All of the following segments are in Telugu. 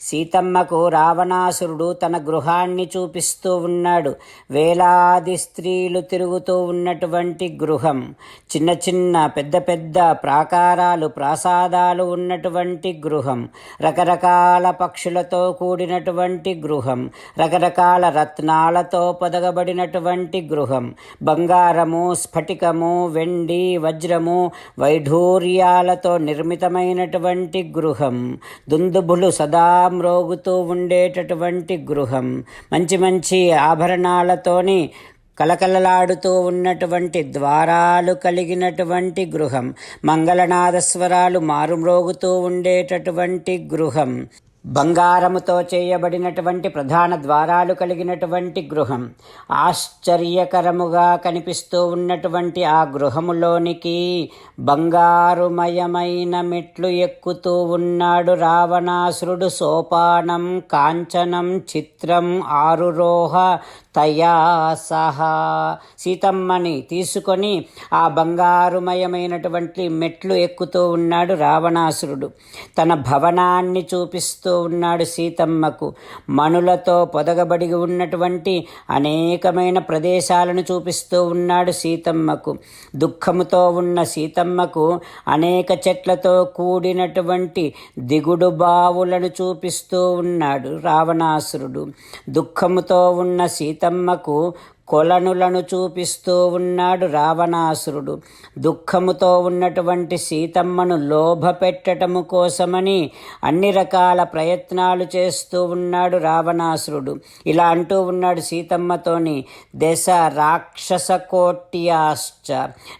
సీతమ్మకు రావణాసురుడు తన గృహాన్ని చూపిస్తూ ఉన్నాడు. వేలాది స్త్రీలు తిరుగుతూ ఉన్నటువంటి గృహం చిన్న చిన్న పెద్ద పెద్ద ప్రాకారాలు ప్రాసాదాలు ఉన్నటువంటి గృహం రకరకాల పక్షులతో కూడినటువంటి గృహం రకరకాల రత్నాలతో పొదగబడినటువంటి గృహం. బంగారము స్ఫటికము వెండి వజ్రము వైఢూర్యాలతో నిర్మితమైనటువంటి గృహం. దుందుబులు సదా మ్రోగుతూ ఉండేటటువంటి గృహం. మంచి మంచి ఆభరణాలతోని కలకలలాడుతూ ఉన్నటువంటి ద్వారాలు కలిగినటువంటి గృహం. మంగళనాదస్వరాలు మారుమ్రోగుతూ ఉండేటటువంటి గృహం. బంగారముతో చేయబడినటువంటి ప్రధాన ద్వారాలు కలిగినటువంటి గృహం. ఆశ్చర్యకరముగా కనిపిస్తూ ఉన్నటువంటి ఆ గృహములోనికి బంగారుమయమైన మెట్లు ఎక్కుతూ ఉన్నాడు రావణాసురుడు. సోపానం కాంచనం చిత్రం ఆరురోహ తయా సహా. సీతమ్మని తీసుకొని ఆ బంగారుమయమైనటువంటి మెట్లు ఎక్కుతూ ఉన్నాడు రావణాసురుడు. తన భవనాన్ని చూపిస్తూ ఉన్నాడు సీతమ్మకు. మణులతో పొదగబడి ఉన్నటువంటి అనేకమైన ప్రదేశాలను చూపిస్తూ ఉన్నాడు సీతమ్మకు. దుఃఖముతో ఉన్న సీతమ్మకు అనేక చెట్లతో కూడినటువంటి దిగుడు బావులను చూపిస్తూ ఉన్నాడు రావణాసురుడు. దుఃఖముతో ఉన్న సీత సీతమ్మకు కొలనులను చూపిస్తూ ఉన్నాడు రావణాసురుడు. దుఃఖముతో ఉన్నటువంటి సీతమ్మను లోభ పెట్టటము కోసమని అన్ని రకాల ప్రయత్నాలు చేస్తూ ఉన్నాడు రావణాసురుడు. ఇలా అంటూ ఉన్నాడు సీతమ్మతోని దశ రాక్షస కోట్యాశ్చ.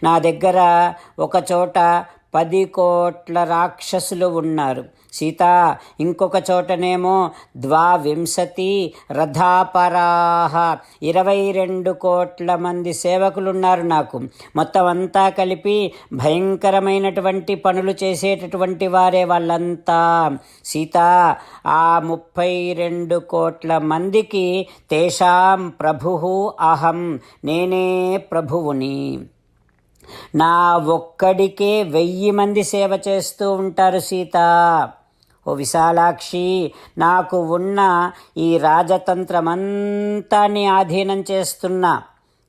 నా దగ్గర ఒకచోట పది కోట్ల రాక్షసులు ఉన్నారు. సీత ఇంకొక చోటనేమో ద్వావింశతి రథాపరాహ. ఇరవై రెండు కోట్ల మంది సేవకులున్నారు నాకు. మొత్తం అంతా కలిపి భయంకరమైనటువంటి పనులు చేసేటటువంటి వారే వాళ్ళంతా. సీత ఆ ముప్పై రెండు కోట్ల మందికి తేషాం ప్రభు అహం. నేనే ప్రభువుని. నా ఒక్కడికే వెయ్యి మంది సేవ చేస్తూ ఉంటారు సీత. ఓ విశాలాక్షి నాకు ఉన్న ఈ రాజతంత్రమంతా నీ ఆధీనం చేస్తున్నా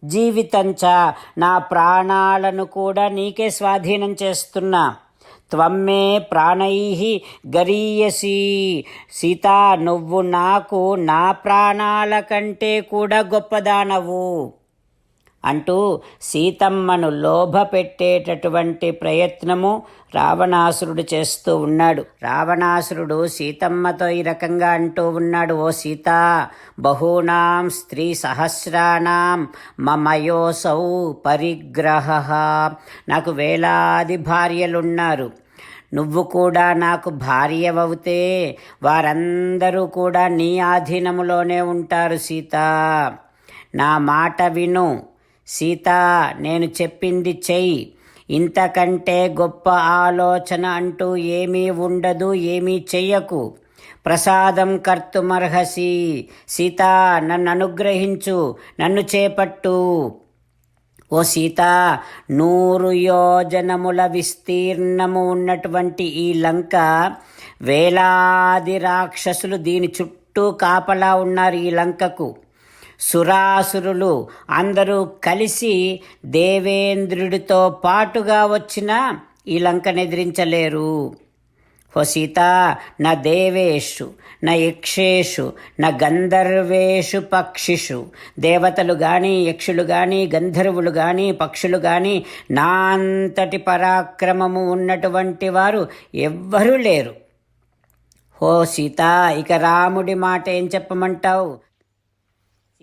జీవితంచ నా ప్రాణాలను కూడా నీకే స్వాధీనం చేస్తున్నా. త్వమ్మే ప్రాణై గరీయసి. సీత నువ్వు నాకు నా ప్రాణాల కంటే కూడా గొప్పదానవు. అంటూ సీతమ్మను లోభ పెట్టేటటువంటి ప్రయత్నము రావణాసురుడు చేస్తూ ఉన్నాడు. రావణాసురుడు సీతమ్మతో ఈ రకంగా అంటూ ఉన్నాడు ఓ సీత బహూనాం స్త్రీ సహస్రాణం మమయోసౌ పరిగ్రహ. నాకు వేలాది భార్యలున్నారు. నువ్వు కూడా నాకు భార్యవవుతే వారందరూ కూడా నీ ఆధీనములోనే ఉంటారు సీత. నా మాట విను. సీత నేను చెప్పింది చెయ్యి. ఇంతకంటే గొప్ప ఆలోచన అంటూ ఏమీ ఉండదు ఏమీ చెయ్యకు. ప్రసాదం కర్తుమర్హసి. సీత నన్ను అనుగ్రహించు నన్ను చేపట్టు. ఓ సీత నూరు యోజనముల విస్తీర్ణము ఉన్నటువంటి ఈ లంక వేలాది రాక్షసులు దీని చుట్టూ కాపలా ఉన్నారు ఈ లంకకు. సురాసురులు అందరూ కలిసి దేవేంద్రుడితో పాటుగా వచ్చిన ఈ లంకను ఎదిరించలేరు ఓ సీత నా దేవేషు నా యక్షేషు నా గంధర్వేషు పక్షిషు దేవతలు కానీ యక్షులు కానీ గంధర్వులు కానీ పక్షులు కానీ నా అంతటి పరాక్రమము ఉన్నటువంటి వారు ఎవ్వరూ లేరు. ఓ సీత ఇక రాముడి మాట ఏం చెప్పమంటావు?